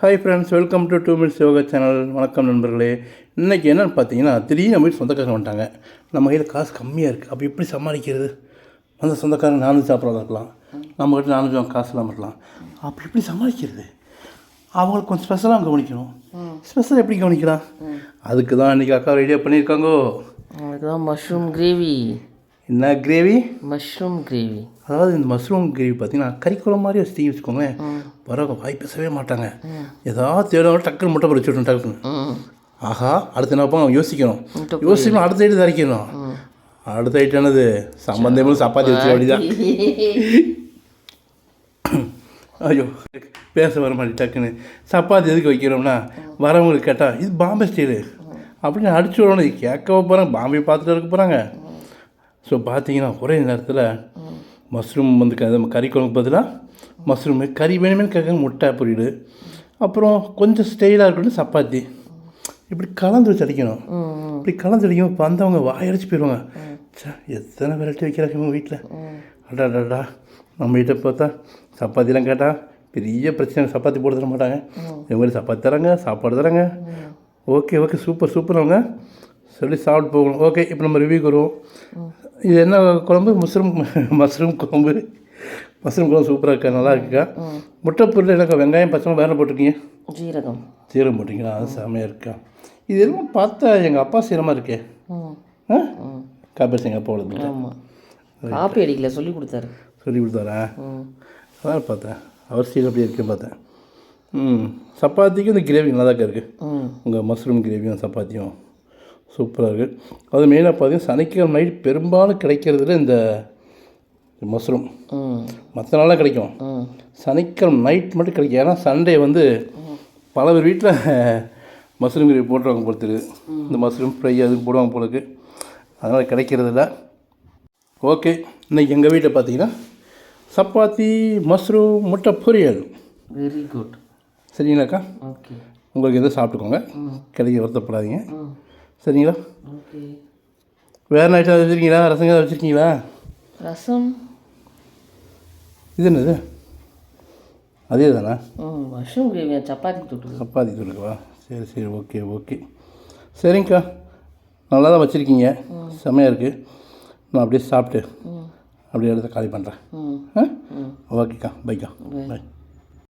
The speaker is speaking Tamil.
Hi friends welcome to two minutes yoga channel வணக்கம் நண்பர்களே. இன்றைக்கி என்னென்னு பார்த்தீங்கன்னா திடீர்னு நம்ம சொந்தக்காரங்க வந்துட்டாங்க. நம்ம கையில் காசு கம்மியாக இருக்குது அப்போ எப்படி சமாளிக்கிறது? அந்த சொந்தக்காரங்க நானும் சாப்பிட்றதா இருக்கலாம். நம்ம கிட்ட நானும் காசு இல்லாமல் இருக்கலாம். அப்படி எப்படி சமாளிக்கிறது? அவங்களுக்கு கொஞ்சம் ஸ்பெஷலாக கவனிக்கணும். ஸ்பெஷலாக எப்படி கவனிக்கலாம்? அதுக்கு தான் இன்றைக்கி அக்கா ரெடியாக பண்ணியிருக்காங்கோ. அதுதான் மஷ்ரூம் கிரேவி என்ன கிரேவி மஷ்ரூம் கிரேவி அதாவது இந்த மஷ்ரூம் கிரேவி பார்த்தீங்கன்னா கறிக்குளம் மாதிரி வச்சு தீ வச்சுக்கோங்களேன். வரவங்க வாய் பேசவே மாட்டாங்க. ஏதாவது தேவையான டக்குன்னு முட்டை பொறிச்சு விட்டணும் டக்குன்னு ஆஹா அடுத்த என்ன பண்ணணும் யோசிக்கணும். யோசிக்கணும் அடுத்த ஐட்டு தரைக்கணும் அடுத்த ஐட்டு என்னது? சம்பந்தமும் சப்பாத்தி வச்சு அப்படிதான். ஐயோ பேச வர மாட்டேன் டக்குன்னு சப்பாத்தி எதுக்கு வைக்கிறோம்னா வரவங்களுக்கு கேட்டால் இது பாம்பே ஸ்டைலு அப்படின்னு அடிச்சு விடணும். கேட்க போகிறாங்க பாம்பே பார்த்துட்டு இருக்க போகிறாங்க ஸோ பார்த்தீங்கன்னா ஒரே நேரத்தில் மஷ்ரூம் வந்து க- கறி குழம்பு பதிலாக மஷ்ரூமு கறி வேணுமே கேட்க முட்டை பொரியல். அப்புறம் கொஞ்சம் ஸ்டைலாக இருக்கணும் சப்பாத்தி. இப்படி கலந்து வச்சு அடிக்கணும். இப்படி கலந்து அடிக்கும் இப்போ வந்தவங்க வாயடிச்சு போயிடுவாங்க. எத்தனை வெரைட்டி வைக்கிறாங்க இவங்க வீட்டில் அடாடாடா நம்ம வீட்டை பார்த்தா சப்பாத்திலாம் கேட்டால் பெரிய பிரச்சனை சப்பாத்தி போட்டு தர மாட்டாங்க. இவங்க மாதிரி சப்பாத்தி தராங்க சாப்பாடு தராங்க. ஓகே ஓகே சூப்பர் சூப்பர் அவங்க. சொல்லி சாப்பிட்டு போகணும். ஓகே இப்போ நம்ம ரிவ்யூக்கு வருவோம். இது என்ன குழம்பு? மஷ்ரூம் மஷ்ரூம் குழம்பு. மஷ்ரூம் குழம்பு சூப்பராக இருக்கா? நல்லா இருக்குக்கா முட்டை பொருள் எனக்கு வெங்காயம் பச்சை வேறு போட்டிருக்கீங்க? ஜீரகம். சீரம் போட்டிங்களா? அது செமையாக இருக்கா? இது எல்லாம் பார்த்தா எங்கள் அப்பா சீரமாக இருக்கே. ஆ? காப்பீர் எங்கள் அப்பா உள்ளது காப்பி அடிக்கல சொல்லி கொடுத்தாரு. சொல்லி கொடுத்தாரா? அதான் பார்த்தேன். அவர் சீரம் அப்படி இருக்குன்னு பார்த்தேன். ம். சப்பாத்திக்கும் இந்த கிரேவி நல்லா தான் இருக்குது உங்கள் மஷ்ரூம் கிரேவியும் சப்பாத்தியும். சூப்பராக இருக்குது அது மெயினாக பார்த்தீங்கன்னா சனிக்கிழமை நைட் பெரும்பாலும் கிடைக்கிறதுல இந்த மஷ்ரூம். மற்ற நாளாக கிடைக்கும். சனிக்கிழமை நைட் மட்டும் கிடைக்கும். ஏன்னா சண்டே வந்து பல பேர் வீட்டில் மஷ்ரூம் கிரேவி போட்டுருவாங்க பொறுத்தது இந்த மஷ்ரூம் ஃப்ரை அது போடுவாங்க போலுக்கு அதனால் கிடைக்கிறதில்ல ஓகே இன்னைக்கு எங்கள் வீட்டில் பார்த்தீங்கன்னா சப்பாத்தி மஷ்ரூம் முட்டை பொரியல். Very good சரிங்களாக்கா? ஓகே உங்களுக்கு எதுவும் சாப்பிட்டுக்கோங்க. கிடைக்க வருத்தப்படாதீங்க. சரிங்களா? ஓகே. வேறு ஐட்டம் ஏதாவது வச்சுருக்கீங்களா? ரசம் ஏதாவது வச்சுருக்கீங்களா? ரசம். இது என்னது? அதே தானே ம் மஷ்ரூம் சப்பாத்தி தொட்டு சப்பாத்தி தூளுக்குவா சரி சரி. Okay okay. சரிங்கக்கா. நல்லா தான் வச்சுருக்கீங்க. செம்மையாக இருக்குது நான் அப்படியே சாப்பிட்டு அப்படியே இடத்த காலி பண்ணுறேன் ஓகேக்கா. பைக்கா. Bye. பை.